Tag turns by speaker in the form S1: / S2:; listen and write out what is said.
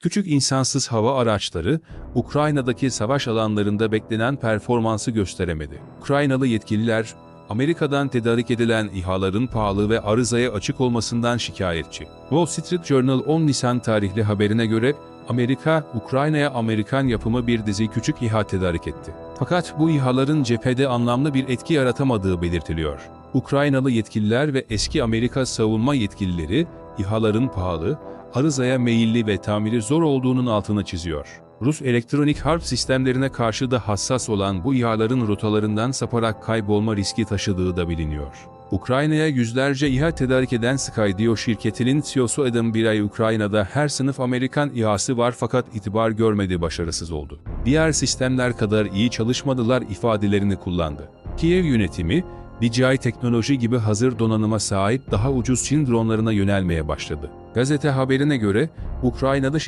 S1: Küçük insansız hava araçları, Ukrayna'daki savaş alanlarında beklenen performansı gösteremedi. Ukraynalı yetkililer, Amerika'dan tedarik edilen İHA'ların pahalı ve arızaya açık olmasından şikayetçi. Wall Street Journal 10 Nisan tarihli haberine göre, Amerika, Ukrayna'ya Amerikan yapımı bir dizi küçük İHA tedarik etti. Fakat bu İHA'ların cephede anlamlı bir etki yaratamadığı belirtiliyor. Ukraynalı yetkililer ve eski Amerika savunma yetkilileri, İHA'ların pahalı, arızaya meyilli ve tamiri zor olduğunun altını çiziyor. Rus elektronik harp sistemlerine karşı da hassas olan bu İHA'ların rotalarından saparak kaybolma riski taşıdığı da biliniyor. Ukrayna'ya yüzlerce İHA tedarik eden Skydio şirketinin CEO'su Adam Biray Ukrayna'da her sınıf Amerikan İHA'sı var fakat itibar görmedi başarısız oldu. Diğer sistemler kadar iyi çalışmadılar ifadelerini kullandı. Kiev yönetimi, DJI teknoloji gibi hazır donanıma sahip daha ucuz Çin dronlarına yönelmeye başladı. Gazete haberine göre, Ukrayna'da